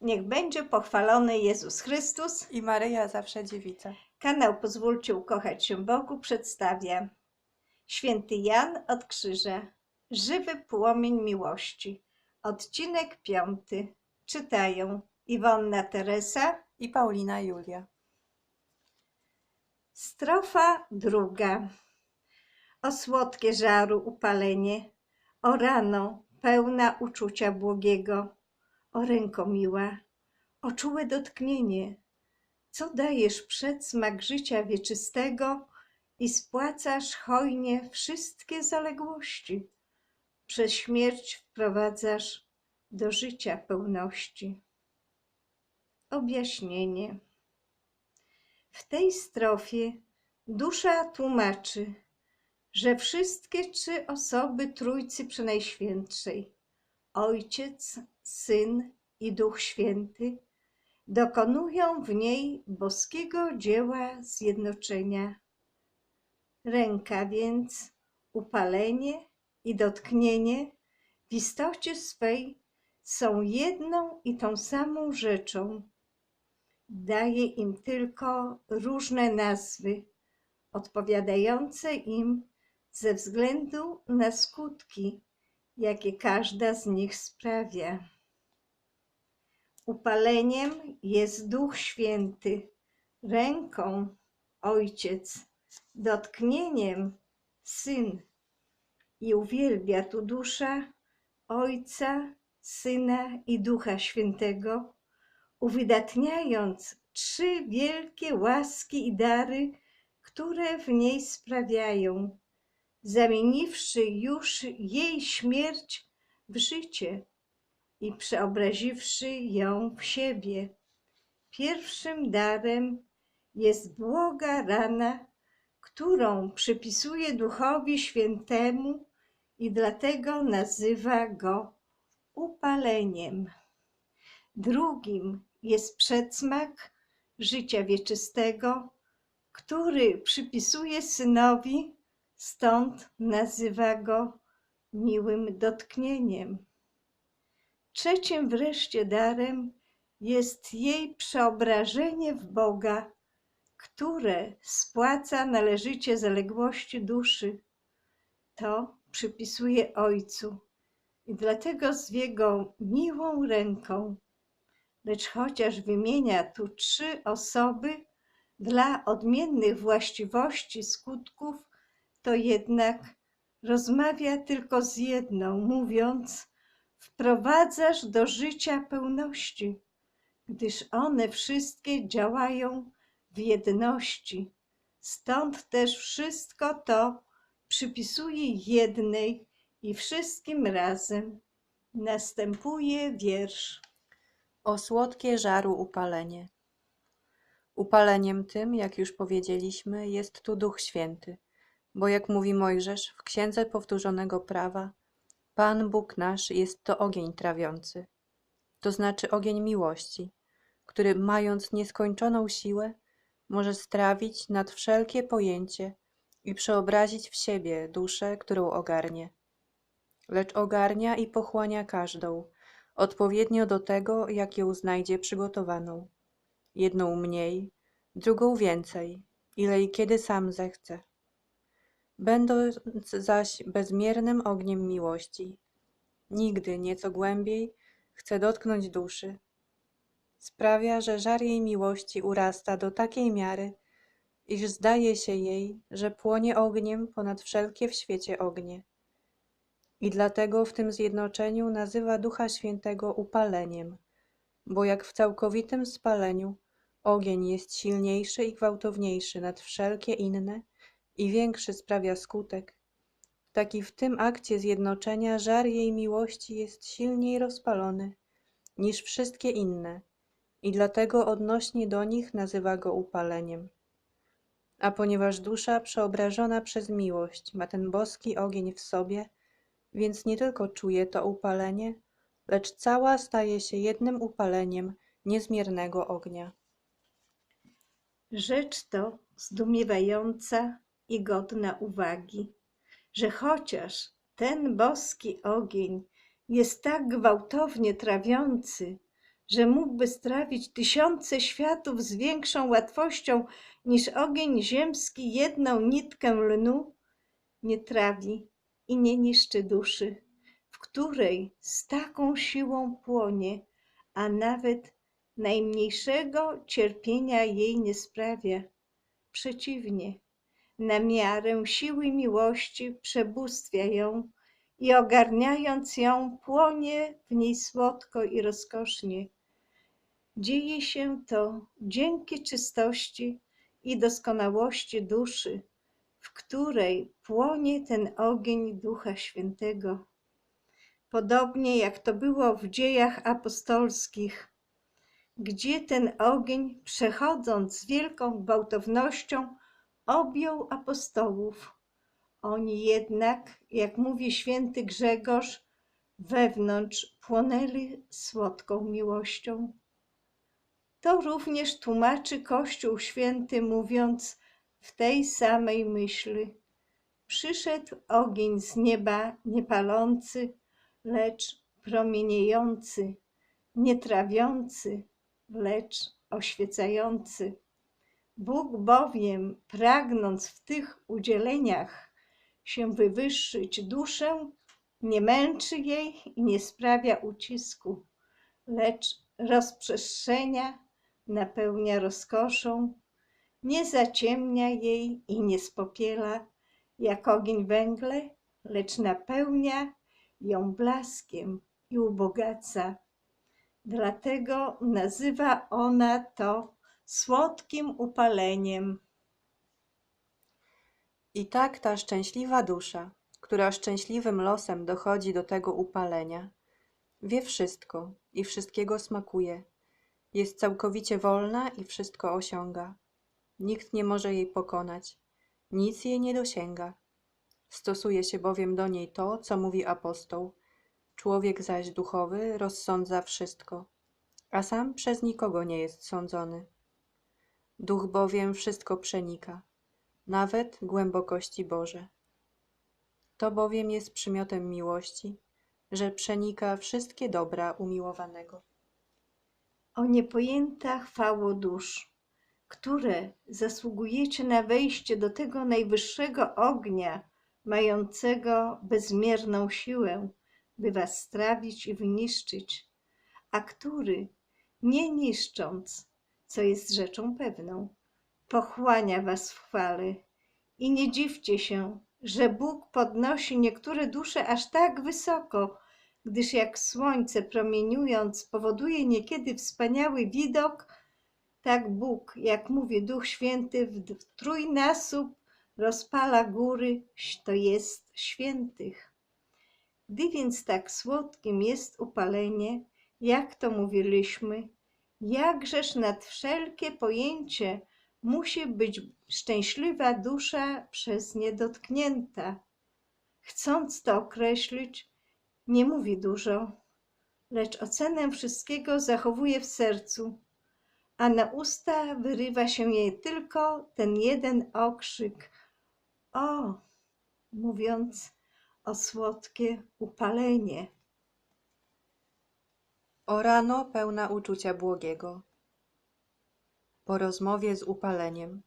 Niech będzie pochwalony Jezus Chrystus. i Maryja zawsze dziewica. Kanał Pozwólcie ukochać się Bogu przedstawia Święty Jan od Krzyża, Żywy płomień miłości. Odcinek piąty. Czytają Iwonna Teresa, I Paulina Julia. Strofa druga. O słodkie żaru upalenie, o rano pełna uczucia błogiego, o ręko miła, o czułe dotknienie, co dajesz przedsmak życia wieczystego i spłacasz hojnie wszystkie zaległości. Przez śmierć wprowadzasz do życia pełności. Objaśnienie. W tej strofie dusza tłumaczy, że wszystkie trzy osoby Trójcy Przenajświętszej Ojciec, Syn i Duch Święty dokonują w niej boskiego dzieła zjednoczenia. Ręka więc, upalenie i dotknienie w istocie swej są jedną i tą samą rzeczą daje im tylko różne nazwy, odpowiadające im ze względu na skutki, jakie każda z nich sprawia. Upaleniem jest Duch Święty, ręką Ojciec, dotknieniem Syn i uwielbia tu dusza Ojca, Syna i Ducha Świętego uwydatniając trzy wielkie łaski i dary, które w niej sprawiają, zamieniwszy już jej śmierć w życie i przeobraziwszy ją w siebie. Pierwszym darem jest błoga rana, którą przypisuje Duchowi Świętemu i dlatego nazywa go upaleniem. Drugim jest przedsmak życia wieczystego, który przypisuje synowi, stąd nazywa go miłym dotknieniem. Trzecim wreszcie darem jest jej przeobrażenie w Boga, które spłaca należycie zaległości duszy. To przypisuje Ojcu i dlatego zwie go miłą ręką lecz chociaż wymienia tu trzy osoby dla odmiennych właściwości skutków, to jednak rozmawia tylko z jedną, mówiąc: Wprowadzasz do życia pełności, gdyż one wszystkie działają w jedności. Stąd też wszystko to przypisuje jednej i wszystkim razem. Następuje wiersz. O słodkie żaru upalenie. Upaleniem tym, jak już powiedzieliśmy, jest tu Duch Święty, bo jak mówi Mojżesz w Księdze Powtórzonego Prawa, Pan Bóg nasz jest to ogień trawiący, to znaczy ogień miłości, który mając nieskończoną siłę, może strawić nad wszelkie pojęcie i przeobrazić w siebie duszę, którą ogarnie. Lecz ogarnia i pochłania każdą, odpowiednio do tego, jak ją znajdzie przygotowaną. Jedną mniej, drugą więcej, ile i kiedy sam zechce. Będąc zaś bezmiernym ogniem miłości, nigdy nieco głębiej chce dotknąć duszy. Sprawia, że żar jej miłości urasta do takiej miary, iż zdaje się jej, że płonie ogniem ponad wszelkie w świecie ognie i dlatego w tym zjednoczeniu nazywa Ducha Świętego upaleniem, bo jak w całkowitym spaleniu ogień jest silniejszy i gwałtowniejszy nad wszelkie inne i większy sprawia skutek, tak i w tym akcie zjednoczenia żar jej miłości jest silniej rozpalony niż wszystkie inne i dlatego odnośnie do nich nazywa go upaleniem. A ponieważ dusza przeobrażona przez miłość ma ten boski ogień w sobie, więc nie tylko czuje to upalenie, lecz cała staje się jednym upaleniem niezmiernego ognia. Rzecz to zdumiewająca i godna uwagi, że chociaż ten boski ogień jest tak gwałtownie trawiący, że mógłby strawić tysiące światów z większą łatwością niż ogień ziemski jedną nitkę lnu, nie trawi i nie niszczy duszy, w której z taką siłą płonie, a nawet najmniejszego cierpienia jej nie sprawia. Przeciwnie, na miarę siły miłości przebóstwia ją i ogarniając ją, płonie w niej słodko i rozkosznie. Dzieje się to dzięki czystości i doskonałości duszy, w której płonie ten ogień Ducha Świętego. Podobnie jak to było w dziejach apostolskich, gdzie ten ogień, przechodząc z wielką gwałtownością, objął apostołów. Oni jednak, jak mówi święty Grzegorz, wewnątrz płonęli słodką miłością. To również tłumaczy Kościół Święty, mówiąc w tej samej myśli. Przyszedł ogień z nieba, nie palący, lecz promieniejący, nie trawiący, lecz oświecający. Bóg bowiem, pragnąc w tych udzieleniach się wywyższyć duszę, nie męczy jej i nie sprawia ucisku, lecz rozprzestrzenia, napełnia rozkoszą, nie zaciemnia jej i nie spopiela jak ogień węgle, lecz napełnia ją blaskiem i ubogaca. Dlatego nazywa ona to słodkim upaleniem. I tak ta szczęśliwa dusza, która szczęśliwym losem dochodzi do tego upalenia, wie wszystko i wszystkiego smakuje, jest całkowicie wolna i wszystko osiąga. Nikt nie może jej pokonać, nic jej nie dosięga. Stosuje się bowiem do niej to, co mówi apostoł. Człowiek zaś duchowy rozsądza wszystko, a sam przez nikogo nie jest sądzony. Duch bowiem wszystko przenika, nawet głębokości Boże. To bowiem jest przymiotem miłości, że przenika wszystkie dobra umiłowanego. O niepojęta chwało dusz, które zasługujecie na wejście do tego najwyższego ognia, mającego bezmierną siłę, by was strawić i wyniszczyć, a który, nie niszcząc, co jest rzeczą pewną, pochłania was w chwale. I nie dziwcie się, że Bóg podnosi niektóre dusze aż tak wysoko, gdyż jak słońce promieniując powoduje niekiedy wspaniały widok, tak Bóg, jak mówi Duch Święty, w trójnasób rozpala góry, to jest świętych. Gdy więc tak słodkim jest upalenie, jak to mówiliśmy, jakżeż nad wszelkie pojęcie musi być szczęśliwa dusza przez nie dotknięta. Chcąc to określić, nie mówi dużo, lecz ocenę wszystkiego zachowuje w sercu, a na usta wyrywa się jej tylko ten jeden okrzyk: O! mówiąc o słodkie upalenie. O rano pełna uczucia błogiego. Po rozmowie z upaleniem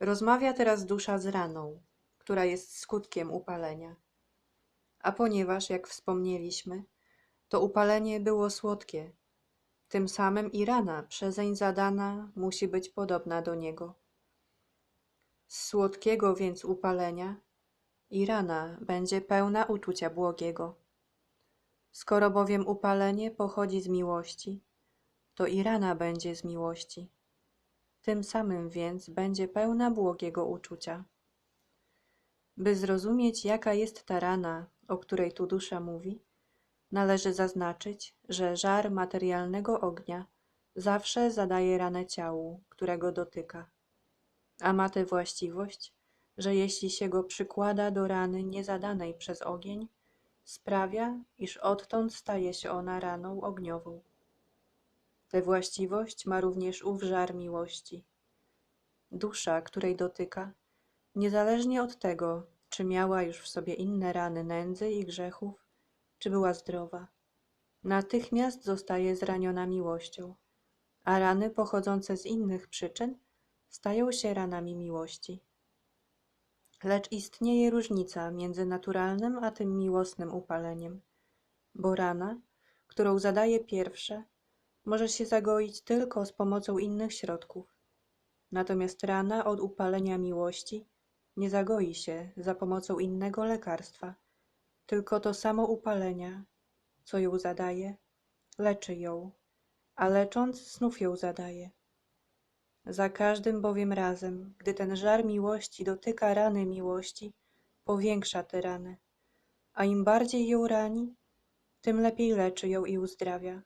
rozmawia teraz dusza z raną, która jest skutkiem upalenia. A ponieważ, jak wspomnieliśmy, to upalenie było słodkie, tym samym i rana przezeń zadana musi być podobna do niego. Z słodkiego więc upalenia i rana będzie pełna uczucia błogiego. Skoro bowiem upalenie pochodzi z miłości, to i rana będzie z miłości. Tym samym więc będzie pełna błogiego uczucia. By zrozumieć, jaka jest ta rana, o której tu dusza mówi, należy zaznaczyć, że żar materialnego ognia zawsze zadaje ranę ciału, którego dotyka, a ma tę właściwość, że jeśli się go przykłada do rany niezadanej przez ogień, sprawia, iż odtąd staje się ona raną ogniową. Tę właściwość ma również ów żar miłości. Dusza, której dotyka, niezależnie od tego, czy miała już w sobie inne rany nędzy i grzechów, czy była zdrowa, natychmiast zostaje zraniona miłością, a rany pochodzące z innych przyczyn stają się ranami miłości. Lecz istnieje różnica między naturalnym a tym miłosnym upaleniem, bo rana, którą zadaje pierwsze, może się zagoić tylko z pomocą innych środków. Natomiast rana od upalenia miłości nie zagoi się za pomocą innego lekarstwa, tylko to samo upalenia, co ją zadaje, leczy ją, a lecząc znów ją zadaje. Za każdym bowiem razem, gdy ten żar miłości dotyka rany miłości, powiększa te rany, a im bardziej ją rani, tym lepiej leczy ją i uzdrawia.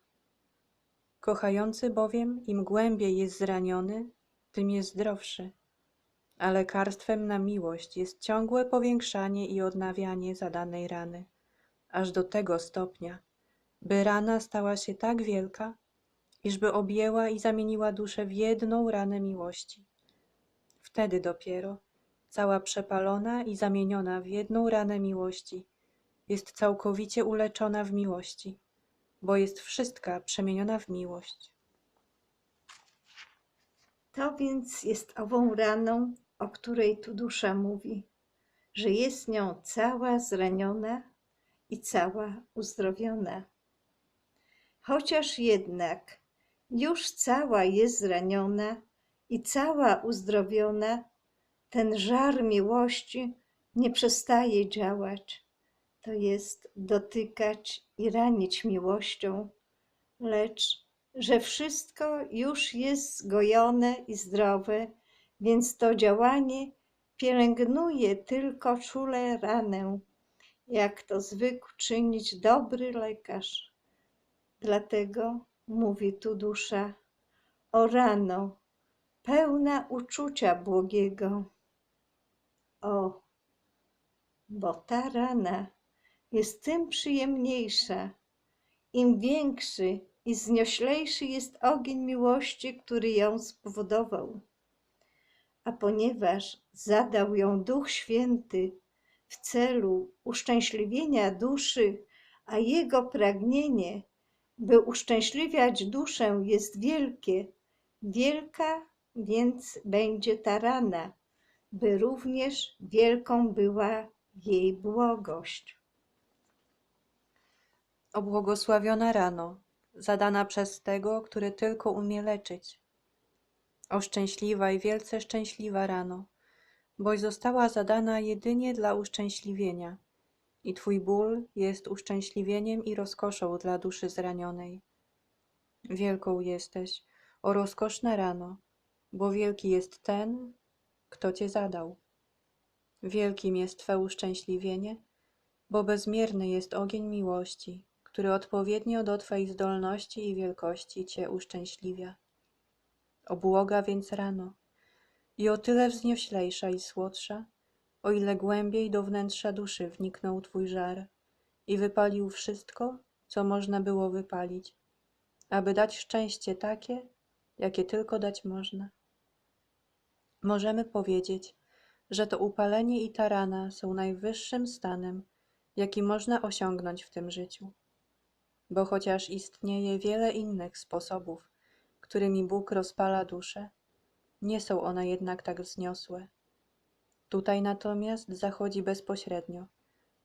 Kochający bowiem, im głębiej jest zraniony, tym jest zdrowszy. A lekarstwem na miłość jest ciągłe powiększanie i odnawianie zadanej rany, aż do tego stopnia, by rana stała się tak wielka, iżby objęła i zamieniła duszę w jedną ranę miłości. Wtedy dopiero, cała przepalona i zamieniona w jedną ranę miłości, jest całkowicie uleczona w miłości, bo jest wszystka przemieniona w miłość. To więc jest ową raną, o której tu dusza mówi, że jest nią cała zraniona i cała uzdrowiona. Chociaż jednak już cała jest zraniona i cała uzdrowiona, ten żar miłości nie przestaje działać, to jest dotykać i ranić miłością, lecz że wszystko już jest zgojone i zdrowe, więc to działanie pielęgnuje tylko czule ranę, jak to zwykł czynić dobry lekarz. Dlatego mówi tu dusza, o rano, pełna uczucia błogiego. O, bo ta rana jest tym przyjemniejsza, im większy i znioślejszy jest ogień miłości, który ją spowodował. A ponieważ zadał ją Duch Święty w celu uszczęśliwienia duszy, a jego pragnienie, by uszczęśliwiać duszę, jest wielkie, wielka więc będzie ta rana, by również wielką była jej błogość. Obłogosławiona rano, zadana przez tego, który tylko umie leczyć. O szczęśliwa i wielce szczęśliwa rano, boś została zadana jedynie dla uszczęśliwienia i Twój ból jest uszczęśliwieniem i rozkoszą dla duszy zranionej. Wielką jesteś, o rozkoszne rano, bo wielki jest ten, kto Cię zadał. Wielkim jest Twe uszczęśliwienie, bo bezmierny jest ogień miłości, który odpowiednio do Twej zdolności i wielkości Cię uszczęśliwia. Obłoga więc rano i o tyle wznioślejsza i słodsza, o ile głębiej do wnętrza duszy wniknął Twój żar i wypalił wszystko, co można było wypalić, aby dać szczęście takie, jakie tylko dać można. Możemy powiedzieć, że to upalenie i ta rana są najwyższym stanem, jaki można osiągnąć w tym życiu. Bo chociaż istnieje wiele innych sposobów, którymi Bóg rozpala duszę, nie są one jednak tak wzniosłe. Tutaj natomiast zachodzi bezpośrednio,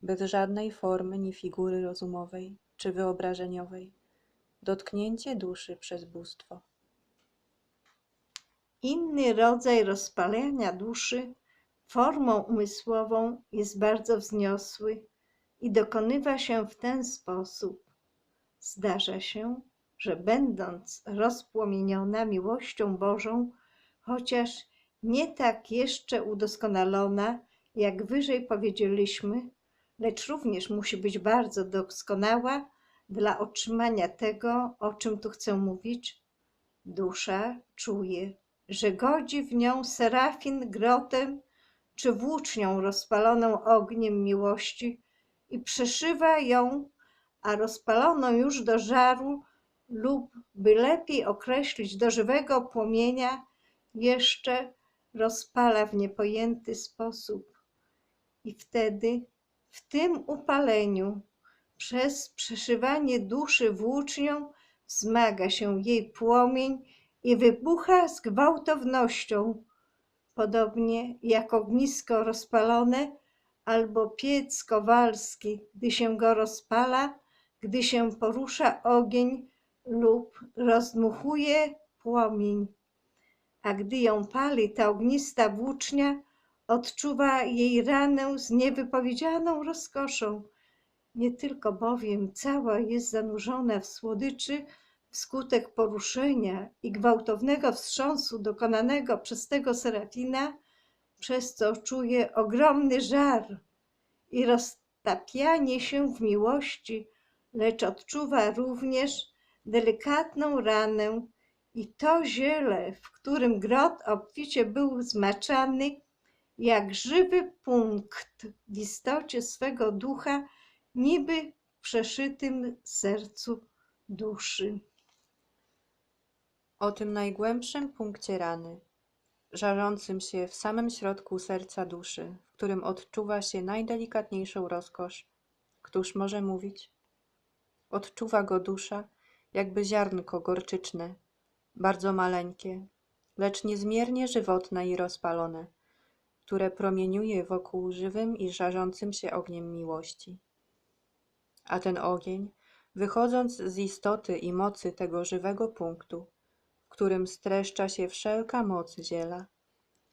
bez żadnej formy ni figury rozumowej czy wyobrażeniowej, dotknięcie duszy przez bóstwo. Inny rodzaj rozpalenia duszy formą umysłową jest bardzo wzniosły i dokonywa się w ten sposób. Zdarza się, że będąc rozpłomieniona miłością Bożą, chociaż nie tak jeszcze udoskonalona, jak wyżej powiedzieliśmy, lecz również musi być bardzo doskonała dla otrzymania tego, o czym tu chcę mówić. Dusza czuje, że godzi w nią serafin grotem czy włócznią rozpaloną ogniem miłości i przeszywa ją, a rozpaloną już do żaru lub, by lepiej określić, do żywego płomienia, jeszcze rozpala w niepojęty sposób. I wtedy, w tym upaleniu, Przez przeszywanie duszy włócznią wzmaga się jej płomień i wybucha z gwałtownością, podobnie jak ognisko rozpalone albo piec kowalski, gdy się go rozpala, gdy się porusza ogień lub rozdmuchuje płomień. A gdy ją pali ta ognista włócznia, odczuwa jej ranę z niewypowiedzianą rozkoszą. Nie tylko bowiem cała jest zanurzona w słodyczy wskutek poruszenia i gwałtownego wstrząsu dokonanego przez tego serafina, przez co czuje ogromny żar i roztapianie się w miłości, lecz odczuwa również delikatną ranę i to ziele, w którym grot obficie był zmaczany, jak żywy punkt w istocie swego ducha, niby w przeszytym sercu duszy. O tym najgłębszym punkcie rany, żarzącym się w samym środku serca duszy, w którym odczuwa się najdelikatniejszą rozkosz, któż może mówić? Odczuwa go dusza, jakby ziarnko gorczyczne, bardzo maleńkie, lecz niezmiernie żywotne i rozpalone, które promieniuje wokół żywym i żarzącym się ogniem miłości. A ten ogień, wychodząc z istoty i mocy tego żywego punktu, w którym streszcza się wszelka moc ziela,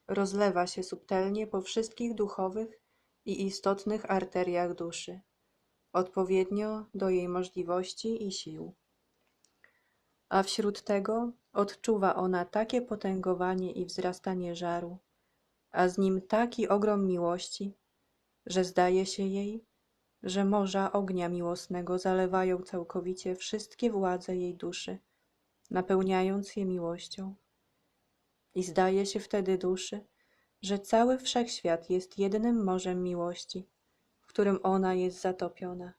rozlewa się subtelnie po wszystkich duchowych i istotnych arteriach duszy, odpowiednio do jej możliwości i sił. A wśród tego odczuwa ona takie potęgowanie i wzrastanie żaru, a z nim taki ogrom miłości, że zdaje się jej, że morza ognia miłosnego zalewają całkowicie wszystkie władze jej duszy, napełniając je miłością. I zdaje się wtedy duszy, że cały wszechświat jest jednym morzem miłości, w którym ona jest zatopiona,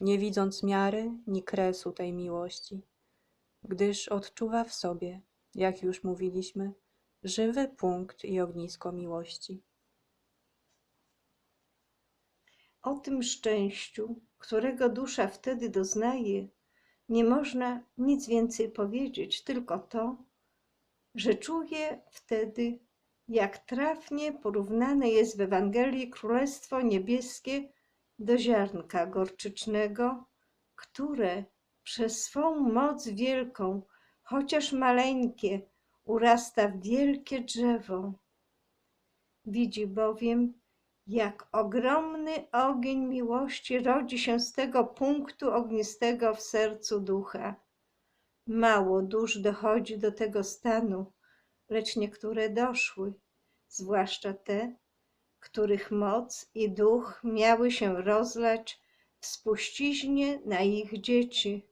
nie widząc miary ni kresu tej miłości, gdyż odczuwa w sobie, jak już mówiliśmy, żywy punkt i ognisko miłości. O tym szczęściu, którego dusza wtedy doznaje, nie można nic więcej powiedzieć, tylko to, że czuje wtedy, jak trafnie porównane jest w Ewangelii Królestwo Niebieskie do ziarnka gorczycznego, które przez swą moc wielką, chociaż maleńkie, urasta w wielkie drzewo. Widzi bowiem, jak ogromny ogień miłości rodzi się z tego punktu ognistego w sercu ducha. Mało dusz dochodzi do tego stanu, lecz niektóre doszły, zwłaszcza te, których moc i duch miały się rozlać w spuściźnie na ich dzieci.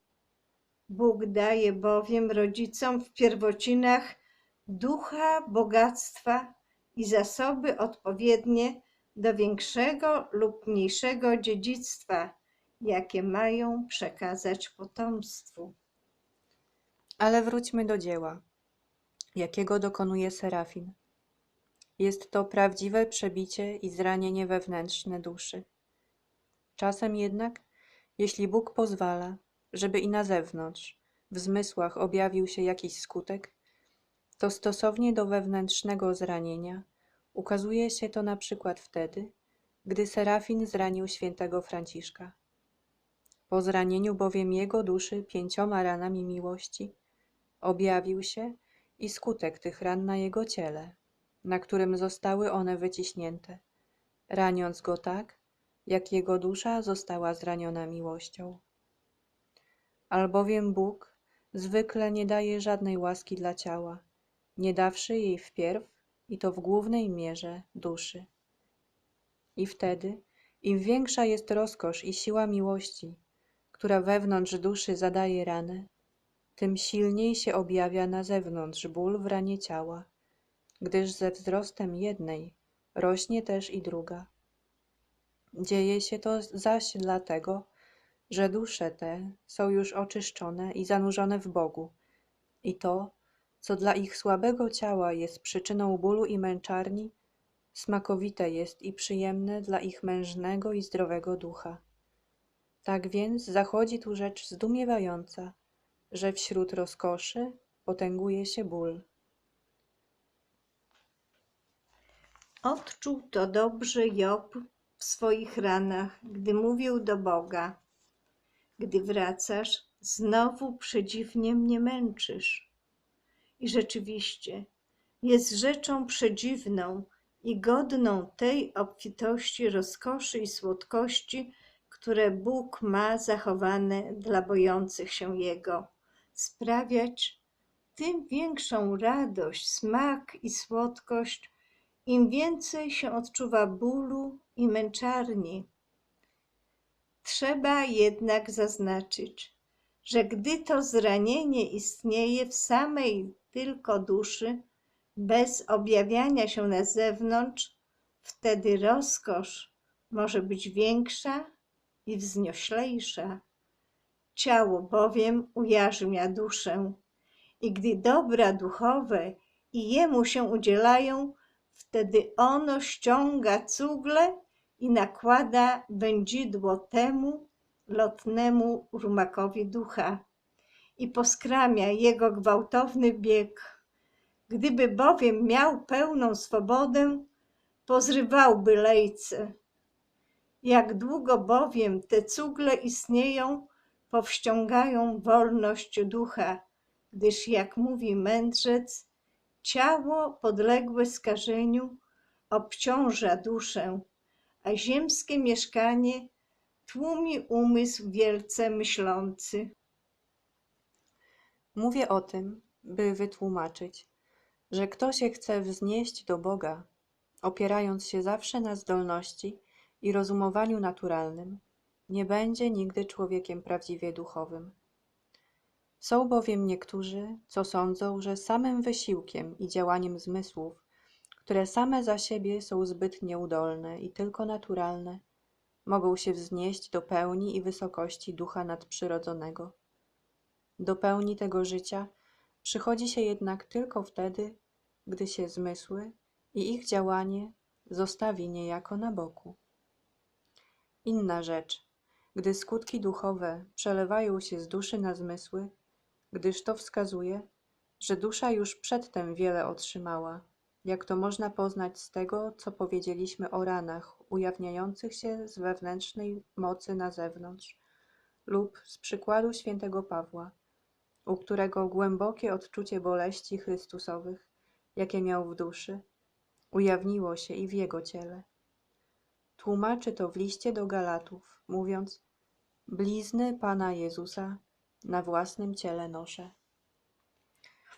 Bóg daje bowiem rodzicom w pierwocinach ducha bogactwa i zasoby odpowiednie do większego lub mniejszego dziedzictwa, jakie mają przekazać potomstwu. Ale wróćmy do dzieła, jakiego dokonuje Serafin. Jest to prawdziwe przebicie i zranienie wewnętrzne duszy. Czasem jednak, jeśli Bóg pozwala, żeby i na zewnątrz, w zmysłach objawił się jakiś skutek, to stosownie do wewnętrznego zranienia ukazuje się to na przykład wtedy, gdy Serafin zranił świętego Franciszka. Po zranieniu bowiem jego duszy pięcioma ranami miłości objawił się i skutek tych ran na jego ciele, na którym zostały one wyciśnięte, raniąc go tak, jak jego dusza została zraniona miłością. Albowiem Bóg zwykle nie daje żadnej łaski dla ciała, nie dawszy jej wpierw, i to w głównej mierze duszy. I wtedy, im większa jest rozkosz i siła miłości, która wewnątrz duszy zadaje ranę, tym silniej się objawia na zewnątrz ból w ranie ciała, gdyż ze wzrostem jednej rośnie też i druga. Dzieje się to zaś dlatego, że dusze te są już oczyszczone i zanurzone w Bogu, i to, co dla ich słabego ciała jest przyczyną bólu i męczarni, smakowite jest i przyjemne dla ich mężnego i zdrowego ducha. Tak więc zachodzi tu rzecz zdumiewająca, że wśród rozkoszy potęguje się ból. Odczuł to dobrze Job w swoich ranach, gdy mówił do Boga: Gdy wracasz, znowu przedziwnie mnie męczysz. I rzeczywiście jest rzeczą przedziwną i godną tej obfitości, rozkoszy i słodkości, które Bóg ma zachowane dla bojących się Jego, sprawiać tym większą radość, smak i słodkość, im więcej się odczuwa bólu i męczarni. Trzeba jednak zaznaczyć, że gdy to zranienie istnieje w samej tylko duszy, bez objawiania się na zewnątrz, wtedy rozkosz może być większa i wznioślejsza. Ciało bowiem ujarzmia duszę, i gdy dobra duchowe i jemu się udzielają, wtedy ono ściąga cugle i nakłada wędzidło temu lotnemu rumakowi ducha i poskramia jego gwałtowny bieg. Gdyby bowiem miał pełną swobodę, pozrywałby lejce. Jak długo bowiem te cugle istnieją, powściągają wolność ducha, gdyż jak mówi mędrzec, ciało podległe skażeniu obciąża duszę, a ziemskie mieszkanie tłumi umysł wielce myślący. Mówię o tym, by wytłumaczyć, że kto się chce wznieść do Boga, opierając się zawsze na zdolności i rozumowaniu naturalnym, nie będzie nigdy człowiekiem prawdziwie duchowym. Są bowiem niektórzy, co sądzą, że samym wysiłkiem i działaniem zmysłów, które same za siebie są zbyt nieudolne i tylko naturalne, mogą się wznieść do pełni i wysokości ducha nadprzyrodzonego. Do pełni tego życia przychodzi się jednak tylko wtedy, gdy się zmysły i ich działanie zostawi niejako na boku. Inna rzecz, gdy skutki duchowe przelewają się z duszy na zmysły, gdyż to wskazuje, że dusza już przedtem wiele otrzymała, jak to można poznać z tego, co powiedzieliśmy o ranach ujawniających się z wewnętrznej mocy na zewnątrz, lub z przykładu świętego Pawła, u którego głębokie odczucie boleści Chrystusowych, jakie miał w duszy, ujawniło się i w jego ciele. Tłumaczy to w liście do Galatów, mówiąc: Blizny Pana Jezusa na własnym ciele noszę.